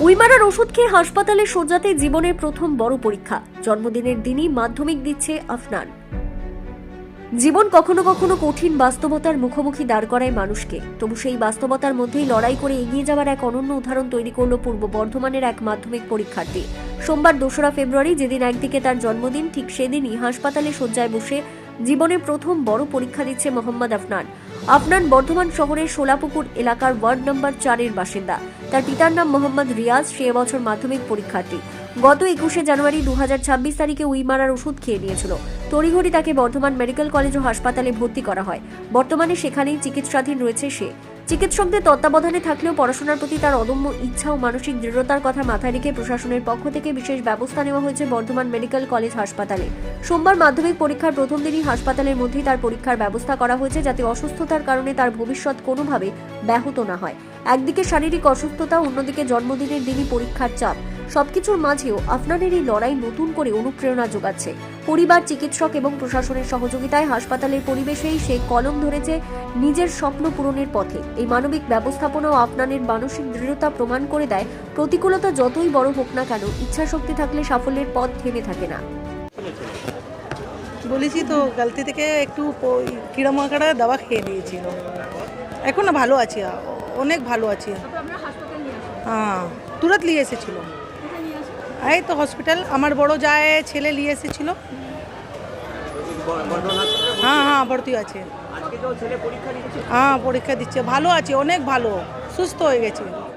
উইমারার ওষুধ খেয়ে হাসপাতালে শয্যাতে জীবনের প্রথম বড় পরীক্ষা। জন্মদিনের দিনই মাধ্যমিক দিচ্ছে আফনান। জীবন কখনো কখনো কঠিন বাস্তবতার মুখোমুখি দাঁড় করায় মানুষকে। তবু সেই বাস্তবতার মধ্যেই লড়াই করে এগিয়ে যাওয়ার এক অনন্য উদাহরণ তৈরি করল পূর্ব বর্ধমানের এক মাধ্যমিক পরীক্ষার্থী। সোমবার দোসরা ফেব্রুয়ারি যেদিন একদিকে তার জন্মদিন, ঠিক সেদিনই হাসপাতালে শয্যায় বসে জীবনের প্রথম বড় পরীক্ষা দিচ্ছে মোহাম্মদ আফনান। আফনান বর্ধমান শহরের সোলাপুকুর এলাকার ওয়ার্ড নম্বর চারের বাসিন্দা। তার পিতার নাম মোহাম্মদ রিয়াজ, সে বছর মাধ্যমিক পরীক্ষার্থী। গত একুশে জানুয়ারি দু হাজার ছাব্বিশ তারিখে উইমারার ওষুধ খেয়ে নিয়েছিল। তড়িঘড়ি তাকে বর্ধমান মেডিকেল কলেজ ও হাসপাতালে ভর্তি করা হয়। বর্তমানে সেখানেই চিকিৎসাধীন রয়েছে সে। চিকিৎসকদের তত্ত্বাবধানে থাকলেও পড়াশোনার প্রতি তার অদম্য ইচ্ছা ও মানসিক দৃঢ়তার কথা মাথায় রেখে প্রশাসনের পক্ষ থেকে বিশেষ ব্যবস্থা নেওয়া হয়েছে বর্ধমান মেডিকেল কলেজ হাসপাতালে। সোমবার মাধ্যমিক পরীক্ষার প্রথম দিনই হাসপাতালের মধ্যেই তার পরীক্ষার ব্যবস্থা করা হয়েছে যাতে অসুস্থতার কারণে তার ভবিষ্যৎ কোনোভাবে ব্যাহত না হয়। একদিকে শারীরিক অসুস্থতা, অন্যদিকে জন্মদিনের দিনই পরীক্ষার চাপ। সবকিছুর মাঝেও আফনানের এই লড়াই নতুন করে অনুপ্রেরণা যোগাচ্ছে। পরিবার চিকিৎসক এবং প্রশাসনের সহযোগিতায় হাসপাতালের পরিবেশেই সে কলম ধরেছে নিজের স্বপ্ন পূরণের পথে। এই মানবিক ব্যবস্থাপনা ও আফনানের মানসিক দৃঢ়তা প্রমাণ করে দেয়। প্রতিকূলতা যতই বড় হোক না কেন ইচ্ছাশক্তি থাকলে সাফল্যের পথ থেমে থাকে না। বলেছি তো গালতি থেকে একটু প- কিড়া মাকড়া দাবা খেয়ে নিয়েছিল। এখন না ভালো আছি অনেক ভালো আছি। হ্যাঁ তুরত নিয়ে এসেছিল। এই তো হসপিটাল আমার বড় যায় ছেলে নিয়ে এসেছিল। হ্যাঁ হ্যাঁ ভর্তি আছে। হ্যাঁ পরীক্ষা দিচ্ছে। ভালো আছে অনেক ভালো। সুস্থ হয়ে গেছে।